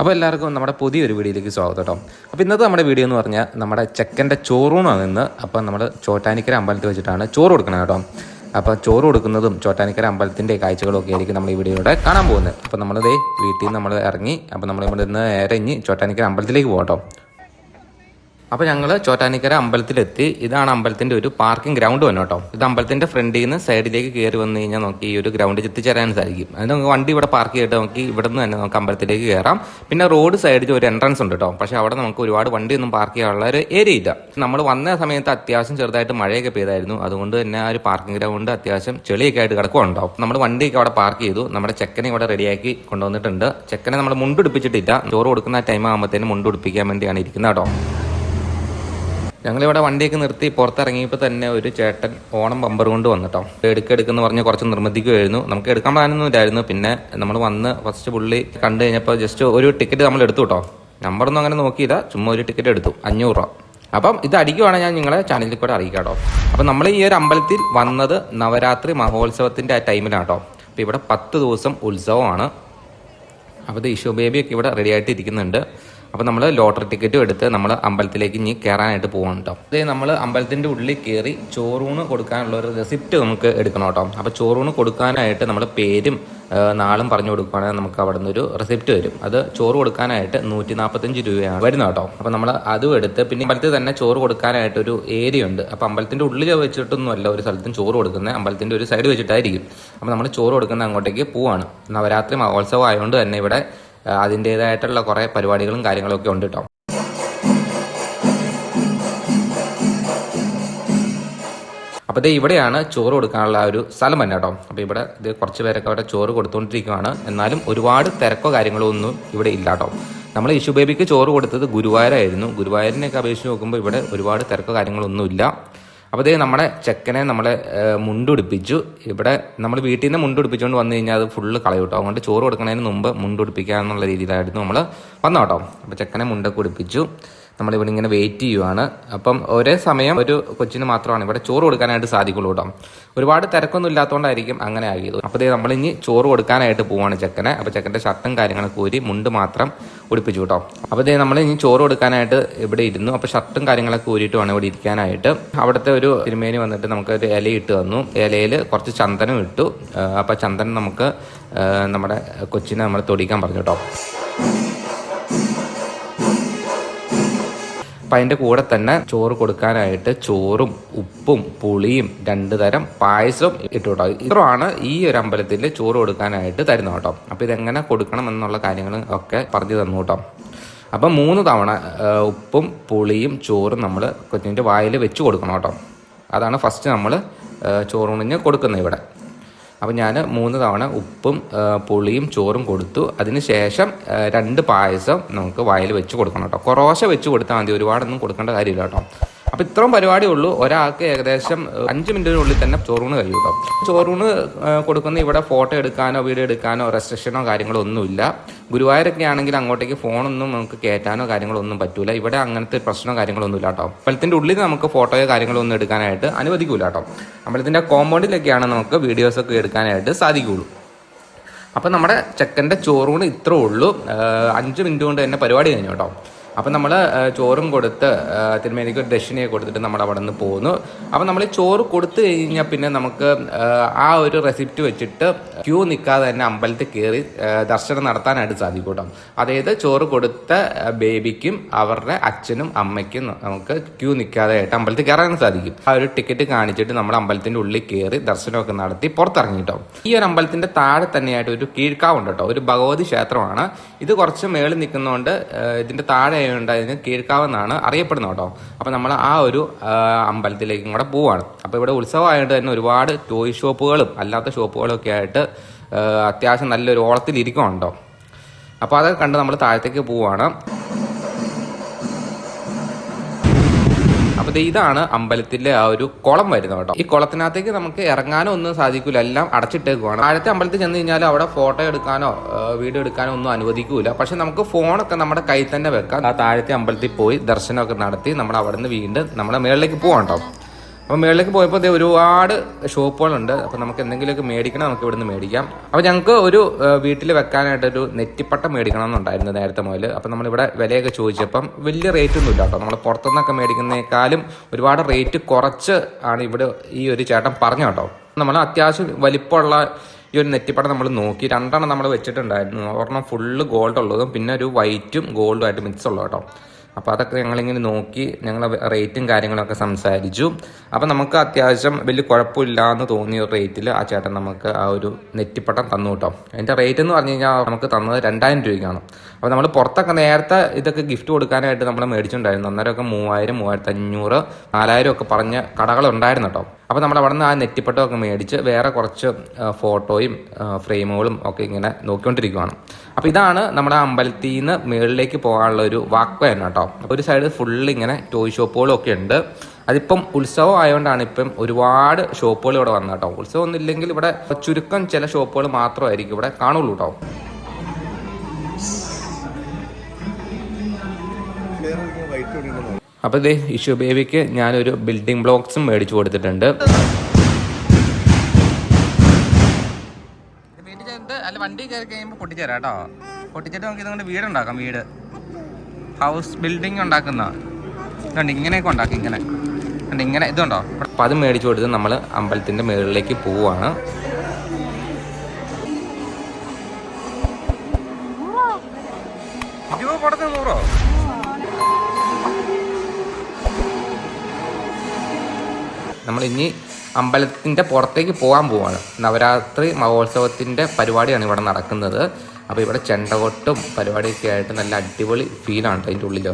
അപ്പോൾ എല്ലാവർക്കും നമ്മുടെ പുതിയൊരു വീഡിയോയിലേക്ക് സ്വാഗതം കേട്ടോ. അപ്പോൾ ഇന്നത്തെ നമ്മുടെ വീഡിയോ എന്ന് പറഞ്ഞാൽ നമ്മുടെ ചെക്കന്റെ ചോറൂണാണ് ഇന്ന്. അപ്പോൾ നമ്മൾ ചോറ്റാനിക്കര അമ്പലത്തിൽ വെച്ചിട്ടാണ് ചോറ് കൊടുക്കണം കേട്ടോ. അപ്പോൾ ചോറ് കൊടുക്കുന്നതും ചോറ്റാനിക്കര അമ്പലത്തിന്റെ കാഴ്ചകളൊക്കെ ആയിരിക്കും നമ്മൾ ഈ വീഡിയോയിലൂടെ കാണാൻ പോകുന്നത്. അപ്പോൾ നമ്മളിതേ വീട്ടിൽ നിന്ന് നമ്മൾ ഇറങ്ങി അപ്പോൾ നമ്മൾ ഇവിടെ നിന്ന് ഇറങ്ങി ചോറ്റാനിക്കര അമ്പലത്തിലേക്ക് പോകട്ടോ കേട്ടോ. അപ്പോൾ ഞങ്ങൾ ചോറ്റാനിക്കര അമ്പലത്തിലെത്തി. ഇതാണ് അമ്പലത്തിന്റെ ഒരു പാർക്കിംഗ് ഗ്രൗണ്ട് വന്നു കേട്ടോ. ഇത് അമ്പലത്തിന്റെ ഫ്രണ്ടിൽ നിന്ന് സൈഡിലേക്ക് കയറി വന്നു കഴിഞ്ഞാൽ നോക്കി ഈ ഒരു ഗ്രൗണ്ടിൽ എത്തിച്ചേരാൻ സാധിക്കും. അതിന് നമുക്ക് വണ്ടി ഇവിടെ പാർക്ക് ചെയ്തിട്ട് നമുക്ക് ഇവിടെ നിന്ന് തന്നെ നമുക്ക് അമ്പലത്തിലേക്ക് കയറാം പിന്നെ റോഡ് സൈഡിൽ ഒരു എൻട്രൻസ് ഉണ്ട് കേട്ടോ. പക്ഷേ അവിടെ നമുക്ക് ഒരുപാട് വണ്ടിയൊന്നും പാർക്ക് ചെയ്യാനുള്ള ഒരു ഏരിയ ഇല്ല. നമ്മൾ വന്ന സമയത്ത് അത്യാവശ്യം ചെറുതായിട്ട് മഴയൊക്കെ പെയ്തായിരുന്നു. അതുകൊണ്ട് തന്നെ ആ ഒരു പാർക്കിംഗ് ഗ്രൗണ്ട് അത്യാവശ്യം ചെളിയൊക്കെ ആയിട്ട് കിടക്കുന്നുണ്ടാവും നമ്മൾ വണ്ടിയൊക്കെ അവിടെ പാർക്ക് ചെയ്തു. നമ്മുടെ ചെക്കനെ ഇവിടെ റെഡിയാക്കി കൊണ്ടുവന്നിട്ടുണ്ട്. ചെക്കനെ നമ്മൾ മുണ്ടുപിടിപ്പിച്ചിട്ടില്ല ചോറ് കൊടുക്കുന്ന ടൈം ആകുമ്പോഴത്തേനും മുണ്ടുപിടിപ്പിക്കാൻ വേണ്ടിയാണ് ഇരിക്കുന്നത് കേട്ടോ. ഞങ്ങളിവിടെ വണ്ടിയൊക്കെ നിർത്തി പുറത്തിറങ്ങിയപ്പോൾ തന്നെ ഒരു ചേട്ടൻ ഓണം ബമ്പർ കൊണ്ട് വന്നിട്ടോ. എടുക്കെടുക്കെന്ന് പറഞ്ഞ് കുറച്ച് നിർബന്ധിക്കുമായിരുന്നു നമുക്ക് എടുക്കാൻ പ്ലാനൊന്നും ഇല്ലായിരുന്നു. പിന്നെ നമ്മൾ വന്ന് ഫസ്റ്റ് പുള്ളി കണ്ടു കഴിഞ്ഞപ്പോൾ ജസ്റ്റ് ഒരു ടിക്കറ്റ് നമ്മൾ എടുത്തു കേട്ടോ. നമ്പറൊന്നും അങ്ങനെ നോക്കിയില്ല. ചുമ്മാ ഒരു ടിക്കറ്റ് എടുത്തു. അഞ്ഞൂറ് രൂപ. അപ്പം ഇത് അടിക്കുവാണെങ്കിൽ ഞാൻ നിങ്ങളെ ചാനലിൽ കൂടെ അറിയിക്കാം കേട്ടോ. അപ്പം നമ്മൾ ഈ ഒരു അമ്പലത്തിൽ വന്നത് നവരാത്രി മഹോത്സവത്തിന്റെ ആ ടൈമിലാണ് കേട്ടോ. അപ്പോൾ ഇവിടെ പത്ത് ദിവസം ഉത്സവമാണ്. അപ്പോൾ ഇത് ഇഷു ബേബിയൊക്കെ ഇവിടെ റെഡി ആയിട്ട് ഇരിക്കുന്നുണ്ട് അപ്പോൾ നമ്മൾ ലോട്ടറി ടിക്കറ്റും എടുത്ത് നമ്മൾ അമ്പലത്തിലേക്ക് ഇനി കയറാനായിട്ട് പോകണം കേട്ടോ അതേ നമ്മൾ അമ്പലത്തിന്റെ ഉള്ളിൽ കയറി ചോറൂണ് കൊടുക്കാനുള്ള ഒരു റെസിപ്റ്റ് നമുക്ക് എടുക്കണം കേട്ടോ അപ്പോൾ ചോറൂണ് കൊടുക്കാനായിട്ട് നമ്മൾ പേരും നാളും പറഞ്ഞു കൊടുക്കുകയാണെങ്കിൽ നമുക്ക് അവിടെ നിന്നൊരു റെസിപ്റ്റ് വരും. അത് ചോറ് കൊടുക്കാനായിട്ട് നൂറ്റി നാൽപ്പത്തഞ്ച് രൂപയാണ് വരുന്നത് കേട്ടോ അപ്പോൾ നമ്മൾ അതും എടുത്ത് പിന്നെ അമ്പലത്തിൽ തന്നെ ചോറ് കൊടുക്കാനായിട്ട് ഒരു ഏരിയ ഉണ്ട്. അപ്പോൾ അമ്പലത്തിന്റെ ഉള്ളിൽ വെച്ചിട്ടൊന്നുമല്ല ഒരു സ്ഥലത്തും ചോറ് കൊടുക്കുന്നത്. അമ്പലത്തിന്റെ ഒരു സൈഡ് വെച്ചിട്ടായിരിക്കും. അപ്പോൾ നമ്മൾ ചോറ് കൊടുക്കുന്ന അങ്ങോട്ടേക്ക് പോവാണ്. നവരാത്രി മഹോത്സവം ആയതുകൊണ്ട് തന്നെ ഇവിടെ അതിന്റേതായിട്ടുള്ള കുറേ പരിപാടികളും കാര്യങ്ങളൊക്കെ ഉണ്ട് കേട്ടോ അപ്പോൾ ഇത് ഇവിടെയാണ് ചോറ് കൊടുക്കാനുള്ള ഒരു സ്ഥലം തന്നെ കേട്ടോ അപ്പോൾ ഇവിടെ ഇത് കുറച്ച് പേരൊക്കെ അവിടെ ചോറ് കൊടുത്തുകൊണ്ടിരിക്കുകയാണ് എന്നാലും ഒരുപാട് തിരക്കോ കാര്യങ്ങളോ ഒന്നും ഇവിടെ ഇല്ല കേട്ടോ നമ്മൾ യശു ബേബിക്ക് ചോറ് കൊടുത്തത് ഗുരുവായൂരായിരുന്നു. ഗുരുവായൂരിനെയൊക്കെ അപേക്ഷിച്ച് നോക്കുമ്പോൾ ഇവിടെ ഒരുപാട് തിരക്കോ കാര്യങ്ങളൊന്നും ഇല്ല. അപ്പോൾ ഇതേ നമ്മുടെ ചെക്കനെ നമ്മളെ മുണ്ടുടിപ്പിച്ചു ഇവിടെ നമ്മൾ വീട്ടിൽ നിന്ന് മുണ്ടുടിപ്പിച്ചുകൊണ്ട് വന്നു കഴിഞ്ഞാൽ അത് ഫുള്ള് കളയും കേട്ടോ അതുകൊണ്ട് ചോറ് കൊടുക്കുന്നതിന് മുമ്പ് മുണ്ടുടിപ്പിക്കുക എന്നുള്ള രീതിയിലായിരുന്നു നമ്മൾ വന്നോട്ടോ. അപ്പോൾ ചെക്കനെ മുണ്ടൊക്കെ ഉടുപ്പിച്ചു നമ്മളിവിടെ ഇങ്ങനെ വെയിറ്റ് ചെയ്യുവാണ്. അപ്പം ഒരേ സമയം ഒരു കൊച്ചിന് മാത്രമാണ് ഇവിടെ ചോറ് കൊടുക്കാനായിട്ട് സാധിക്കുള്ളൂ കേട്ടോ. ഒരുപാട് തിരക്കൊന്നും ഇല്ലാത്തതുകൊണ്ടായിരിക്കും അങ്ങനെ ആകിയത് അപ്പോൾ ഇതേ നമ്മളിനി ചോറ് കൊടുക്കാനായിട്ട് പോവാണ് ചെക്കനെ. അപ്പോൾ ചെക്കന്റെ ഷർട്ടും കാര്യങ്ങളൊക്കെ ഊരി മുണ്ട് മാത്രം ഉടുപ്പിച്ചു കേട്ടോ. അപ്പോൾ ഇതേ നമ്മൾ ഇനി ചോറ് കൊടുക്കാനായിട്ട് ഇവിടെ ഇരുന്നു. അപ്പോൾ ഷർട്ടും കാര്യങ്ങളൊക്കെ ഊരിയിട്ട് വേണം ഇവിടെ ഇരിക്കാനായിട്ട്. അവിടുത്തെ ഒരു തിരുമേനി വന്നിട്ട് നമുക്ക് ഒരു ഇല ഇട്ട് തന്നു. ഇലയിൽ കുറച്ച് ചന്ദനം ഇട്ടു. അപ്പോൾ ചന്ദനം നമുക്ക് നമ്മുടെ കൊച്ചിനെ നമ്മൾ തൊടിക്കാൻ പറഞ്ഞു കേട്ടോ. അപ്പം അതിന്റെ കൂടെ തന്നെ ചോറ് കൊടുക്കാനായിട്ട് ചോറും ഉപ്പും പുളിയും രണ്ട് തരം പായസവും ഇട്ടു കേട്ടോ ഇത്രയാണ് ഈ ഒരു അമ്പലത്തിൽ ചോറ് കൊടുക്കാനായിട്ട് തരുന്നത് കേട്ടോ. അപ്പോൾ ഇതെങ്ങനെ കൊടുക്കണം എന്നുള്ള കാര്യങ്ങൾ ഒക്കെ പറഞ്ഞു തന്നു കേട്ടോ. അപ്പം മൂന്ന് തവണ ഉപ്പും പുളിയും ചോറും നമ്മൾ കൊച്ചിന്റെ വായിൽ വെച്ച് കൊടുക്കണം കേട്ടോ. അതാണ് ഫസ്റ്റ് നമ്മൾ ചോറുണിഞ്ഞ് കൊടുക്കുന്നത് ഇവിടെ. അപ്പോൾ ഞാൻ മൂന്ന് തവണ ഉപ്പും പുളിയും ചോറും കൊടുത്തു. അതിനുശേഷം രണ്ട് പായസം നമുക്ക് വായിൽ വെച്ച് കൊടുക്കണം കേട്ടോ. കുറോശ വെച്ച് കൊടുത്താൽ മതി. ഒരുപാടൊന്നും കൊടുക്കേണ്ട കാര്യമില്ല കേട്ടോ. അപ്പോൾ ഇത്രയും പരിപാടി ഉള്ളൂ. ഒരാൾക്ക് ഏകദേശം അഞ്ചു മിനിറ്റിനുള്ളിൽ തന്നെ ചോറൂണ് കഴിയും കേട്ടോ. ചോറൂണ് കൊടുക്കുന്ന ഇവിടെ ഫോട്ടോ എടുക്കാനോ വീഡിയോ എടുക്കാനോ റെസ്ട്രിക്ഷനോ കാര്യങ്ങളോ ഒന്നുമില്ല. ഗുരുവായൂരൊക്കെ ആണെങ്കിൽ അങ്ങോട്ടേക്ക് ഫോണൊന്നും നമുക്ക് കയറ്റാനോ കാര്യങ്ങളോ ഒന്നും പറ്റൂല. ഇവിടെ അങ്ങനത്തെ പ്രശ്നമോ കാര്യങ്ങളോ ഒന്നുമില്ല കേട്ടോ. അമ്പലത്തിന്റെ ഉള്ളിൽ നമുക്ക് ഫോട്ടോയോ കാര്യങ്ങളോ ഒന്നും എടുക്കാനായിട്ട് അനുവദിക്കൂല കേട്ടോ. അമ്പലത്തിന്റെ കോമ്പൗണ്ടിലൊക്കെയാണ് നമുക്ക് വീഡിയോസ് ഒക്കെ എടുക്കാനായിട്ട് സാധിക്കുകയുള്ളൂ. അപ്പം നമ്മുടെ ചെക്കന്റെ ചോറൂണ് ഇത്രേ ഉള്ളൂ. അഞ്ച് മിനിറ്റ് കൊണ്ട് തന്നെ പരിപാടി കഴിഞ്ഞു കേട്ടോ. അപ്പം നമ്മൾ ചോറും കൊടുത്ത് തിരുമേനിക്ക് ഒരു ദക്ഷിണയൊക്കെ കൊടുത്തിട്ട് നമ്മൾ അവിടെ നിന്ന് പോകുന്നു അപ്പം നമ്മൾ ചോറ് കൊടുത്തു കഴിഞ്ഞാൽ പിന്നെ നമുക്ക് ആ ഒരു റെസിപ്റ്റ് വെച്ചിട്ട് ക്യൂ നിൽക്കാതെ തന്നെ അമ്പലത്തിൽ കയറി ദർശനം നടത്താനായിട്ട് സാധിക്കും കേട്ടോ. അതായത് ചോറ് കൊടുത്ത ബേബിക്കും അവരുടെ അച്ഛനും അമ്മയ്ക്കും നമുക്ക് ക്യൂ നിൽക്കാതെ ആയിട്ട് അമ്പലത്തിൽ കയറാൻ സാധിക്കും. ആ ഒരു ടിക്കറ്റ് കാണിച്ചിട്ട് നമ്മൾ അമ്പലത്തിന്റെ ഉള്ളിൽ കയറി ദർശനമൊക്കെ നടത്തി പുറത്തിറങ്ങിട്ടോ ഈ ഒരു അമ്പലത്തിന്റെ താഴെ തന്നെയായിട്ട് ഒരു കീഴ്ക്കാവുണ്ട് കേട്ടോ. ഒരു ഭഗവതി ക്ഷേത്രമാണ്. ഇത് കുറച്ച് മേളിൽ നിൽക്കുന്നതുകൊണ്ട് ഇതിന്റെ താഴെ അതിന് കീഴ്ക്കാവെന്നാണ് അറിയപ്പെടുന്നത് കേട്ടോ. അപ്പോൾ നമ്മൾ ആ ഒരു അമ്പലത്തിലേക്കും കൂടെ പോവാണ്. അപ്പോൾ ഇവിടെ ഉത്സവമായതുകൊണ്ട് തന്നെ ഒരുപാട് ടോയ് ഷോപ്പുകളും അല്ലാത്ത ഷോപ്പുകളും ഒക്കെ ആയിട്ട് അത്യാവശ്യം നല്ലൊരു ഓളത്തിലിരിക്കുന്നുണ്ടോ അപ്പോൾ അതൊക്കെ കണ്ട് നമ്മൾ താഴത്തേക്ക് പോവാണ്. അപ്പോൾ ഇതാണ് അമ്പലത്തിലെ ആ ഒരു കുളം വരുന്നത് കേട്ടോ. ഈ കുളത്തിനകത്തേക്ക് നമുക്ക് ഇറങ്ങാനോ ഒന്നും സാധിക്കില്ല എല്ലാം അടച്ചിട്ടേക്കുവാണ്. ആഴത്തെ അമ്പലത്തിൽ ചെന്ന് കഴിഞ്ഞാൽ അവിടെ ഫോട്ടോ എടുക്കാനോ വീഡിയോ എടുക്കാനോ ഒന്നും അനുവദിക്കൂല. പക്ഷെ നമുക്ക് ഫോണൊക്കെ നമ്മുടെ കയ്യിൽ തന്നെ വെക്കാം. ആ താഴത്തെ അമ്പലത്തിൽ പോയി ദർശനമൊക്കെ നടത്തി നമ്മൾ അവിടെ നിന്ന് വീണ്ടും നമ്മുടെ മേളിലേക്ക് പോകാം കേട്ടോ. അപ്പോൾ മേളിലേക്ക് പോയപ്പോൾ ഇതേ ഒരുപാട് ഷോപ്പുകളുണ്ട്. അപ്പോൾ നമുക്ക് എന്തെങ്കിലുമൊക്കെ മേടിക്കണം നമുക്ക് ഇവിടുന്ന് മേടിക്കാം. അപ്പോൾ ഞങ്ങൾക്ക് ഒരു വീട്ടിൽ വെക്കാനായിട്ട് ഒരു നെറ്റിപ്പട്ടം മേടിക്കണം എന്നുണ്ടായിരുന്നു നേരത്തെ മുതൽ അപ്പോൾ നമ്മളിവിടെ വിലയൊക്കെ ചോദിച്ചപ്പം വലിയ റേറ്റ് ഒന്നും ഇല്ല കേട്ടോ. നമ്മൾ പുറത്തുനിന്നൊക്കെ മേടിക്കുന്നതിനേക്കാളും ഒരുപാട് റേറ്റ് കുറച്ച് ആണ് ഇവിടെ ഈ ഒരു ചേട്ടൻ പറഞ്ഞു കേട്ടോ. നമ്മൾ അത്യാവശ്യം വലിപ്പമുള്ള ഈ ഒരു നെറ്റിപ്പടം നമ്മൾ നോക്കി. രണ്ടെണ്ണം നമ്മൾ വെച്ചിട്ടുണ്ടായിരുന്നു. ഒരെണ്ണം ഫുള്ള് ഗോൾഡ് ഉള്ളതും പിന്നെ ഒരു വൈറ്റും ഗോൾഡും ആയിട്ട് മിക്സ് ഉള്ളത് കേട്ടോ. അപ്പോൾ അതൊക്കെ ഞങ്ങളിങ്ങനെ നോക്കി ഞങ്ങൾ റേറ്റും കാര്യങ്ങളൊക്കെ സംസാരിച്ചു. അപ്പോൾ നമുക്ക് അത്യാവശ്യം വലിയ കുഴപ്പമില്ല എന്ന് തോന്നിയ റേറ്റിൽ ആ ചേട്ടൻ നമുക്ക് ആ ഒരു നെറ്റിപ്പട്ടം തന്നു കേട്ടോ. അതിന്റെ റേറ്റ് എന്ന് പറഞ്ഞു കഴിഞ്ഞാൽ നമുക്ക് തന്നത് രണ്ടായിരം രൂപയ്ക്കാണ്. അപ്പോൾ നമ്മൾ പുറത്തൊക്കെ നേരത്തെ ഇതൊക്കെ ഗിഫ്റ്റ് കൊടുക്കാനായിട്ട് നമ്മൾ മേടിച്ചിട്ടുണ്ടായിരുന്നു. അന്നേരമൊക്കെ മൂവായിരം മൂവായിരത്തി അഞ്ഞൂറ് നാലായിരം ഒക്കെ പറഞ്ഞ കടകളുണ്ടായിരുന്നു കേട്ടോ. അപ്പോൾ നമ്മൾ അവിടെ നിന്ന് ആ നെറ്റിപ്പട്ടമൊക്കെ മേടിച്ച് വേറെ കുറച്ച് ഫോട്ടോയും ഫ്രെയിമുകളും ഒക്കെ ഇങ്ങനെ നോക്കിക്കൊണ്ടിരിക്കുവാണ്. അപ്പോൾ ഇതാണ് നമ്മുടെ അമ്പലത്തിൽ നിന്ന് മുകളിലേക്ക് പോകാനുള്ള ഒരു വാക്ക് തന്നെ കേട്ടോ. അപ്പോൾ ഒരു സൈഡ് ഫുള്ള് ഇങ്ങനെ ടോയ് ഷോപ്പുകളും ഒക്കെ ഉണ്ട്. അതിപ്പം ഉത്സവം ആയതുകൊണ്ടാണ് ഇപ്പം ഒരുപാട് ഷോപ്പുകൾ ഇവിടെ വന്നത് കേട്ടോ. ഉത്സവം ഒന്നും ഇല്ലെങ്കിൽ ഇവിടെ ചുരുക്കം ചില ഷോപ്പുകൾ മാത്രമായിരിക്കും ഇവിടെ കാണുള്ളൂ കേട്ടോ. അപ്പോൾ ഇതേ ഇഷു ബേബിക്ക് ഞാനൊരു ബിൽഡിംഗ് ബ്ലോക്സും മേടിച്ചു കൊടുത്തിട്ടുണ്ട്. അല്ല വണ്ടി കയറി കഴിയുമ്പോൾ പൊട്ടിച്ചേരാം കേട്ടോ. പൊട്ടിച്ചിട്ട് നമുക്ക് ഇതുകൊണ്ട് വീടുണ്ടാക്കാം വീട്. ഹൗസ് ബിൽഡിംഗ് ഉണ്ടാക്കുന്ന. ഇതുണ്ട് ഇങ്ങനെയൊക്കെ ഉണ്ടാക്കും ഇങ്ങനെ. ഇങ്ങനെ ഇതുണ്ടോ? അപ്പം അത് മേടിച്ചു കൊടുത്ത് നമ്മൾ അമ്പലത്തിന്റെ മേളിലേക്ക് പോവുകയാണ് ഇനി അമ്പലത്തിന്റെ പുറത്തേക്ക് പോകാൻ പോവാണ്. നവരാത്രി മഹോത്സവത്തിന്റെ പരിപാടിയാണ് ഇവിടെ നടക്കുന്നത്. അപ്പോൾ ഇവിടെ ചെണ്ടകൊട്ടും പരിപാടിയൊക്കെ ആയിട്ട് നല്ല അടിപൊളി ഫീലാണ് അതിന്റെ ഉള്ളിൽ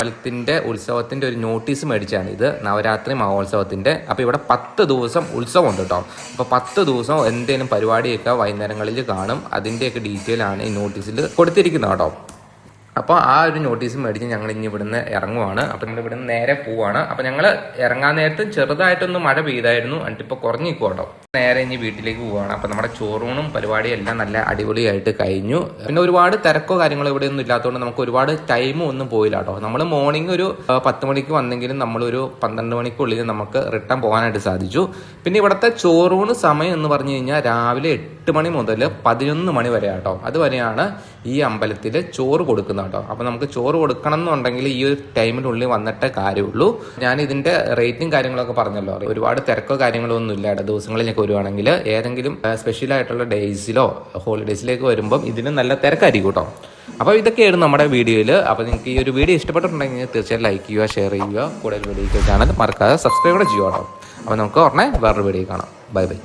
അമ്പലത്തിന്റെ ഉത്സവത്തിന്റെ ഒരു നോട്ടീസ് മേടിച്ചാണ് ഇത്. നവരാത്രി മഹോത്സവത്തിന്റെ. അപ്പോൾ ഇവിടെ പത്ത് ദിവസം ഉത്സവം ഉണ്ട് കേട്ടോ. അപ്പോൾ പത്ത് ദിവസം എന്തെങ്കിലും പരിപാടിയൊക്കെ വൈകുന്നേരങ്ങളിൽ കാണും. അതിന്റെയൊക്കെ ഡീറ്റെയിൽ ആണ് ഈ നോട്ടീസിൽ കൊടുത്തിരിക്കുന്നത് കേട്ടോ. അപ്പോൾ ആ ഒരു നോട്ടീസ് മേടിച്ച് ഞങ്ങൾ ഇനി ഇവിടുന്ന് ഇറങ്ങുവാണ്. അപ്പോൾ നമ്മൾ ഇവിടുന്ന് നേരെ പോവാണ്. അപ്പോൾ ഞങ്ങൾ ഇറങ്ങാൻ നേരത്ത് ചെറുതായിട്ടൊന്ന് മഴ പെയ്തായിരുന്നു. എന്നിട്ട് ഇപ്പോൾ കുറഞ്ഞു കേട്ടോ. നേരെ ഇനി വീട്ടിലേക്ക് പോവാണ്. അപ്പോൾ നമ്മുടെ ചോറൂണും പരിപാടിയും എല്ലാം നല്ല അടിപൊളിയായിട്ട് കഴിഞ്ഞു. പിന്നെ ഒരുപാട് തിരക്കോ കാര്യങ്ങളോ ഇവിടെ ഒന്നും ഇല്ലാത്തതുകൊണ്ട് നമുക്ക് ഒരുപാട് ടൈമും ഒന്നും പോയില്ല കേട്ടോ. നമ്മൾ മോർണിംഗ് ഒരു പത്ത് മണിക്ക് വന്നെങ്കിലും നമ്മളൊരു പന്ത്രണ്ട് മണിക്കുള്ളിൽ നമുക്ക് റിട്ടേൺ പോകാനായിട്ട് സാധിച്ചു. പിന്നെ ഇവിടുത്തെ ചോറൂണ് സമയം എന്ന് പറഞ്ഞു കഴിഞ്ഞാൽ രാവിലെ എട്ട് മണി മുതൽ പതിനൊന്ന് മണി വരെ കേട്ടോ അതുവരെയാണ് ഈ അമ്പലത്തിൽ ചോറ് കൊടുക്കുന്നത് കേട്ടോ. അപ്പോൾ നമുക്ക് ചോറ് കൊടുക്കണം എന്നുണ്ടെങ്കിൽ ഈ ഒരു ടൈമിനുള്ളിൽ വന്നിട്ടേ കാര്യമുള്ളൂ. ഞാൻ ഇതിന്റെ റേറ്റും കാര്യങ്ങളൊക്കെ പറഞ്ഞല്ലോ. ഒരുപാട് തിരക്കോ കാര്യങ്ങളോ ഒന്നും ഇല്ല ദിവസങ്ങളിലേക്ക് വരുവാണെങ്കിൽ ഏതെങ്കിലും സ്പെഷ്യൽ ആയിട്ടുള്ള ഡേയ്സിലോ ഹോളിഡേയ്സിലേക്ക് വരുമ്പം ഇതിന് നല്ല തിരക്കായിരിക്കും കേട്ടോ. അപ്പോൾ ഇതൊക്കെയായിരുന്നു നമ്മുടെ വീഡിയോയിൽ അപ്പോൾ നിങ്ങൾക്ക് ഈ ഒരു വീഡിയോ ഇഷ്ടപ്പെട്ടിട്ടുണ്ടെങ്കിൽ തീർച്ചയായും ലൈക്ക് ചെയ്യുക ഷെയർ ചെയ്യുക. കൂടുതൽ വീഡിയോയ്ക്ക് ചാനൽ മറക്കാതെ സബ്സ്ക്രൈബ് ചെയ്യുക കേട്ടോ. അപ്പോൾ നമുക്ക് ഉടനെ വേറൊരു വീഡിയോ കാണാം. Bye bye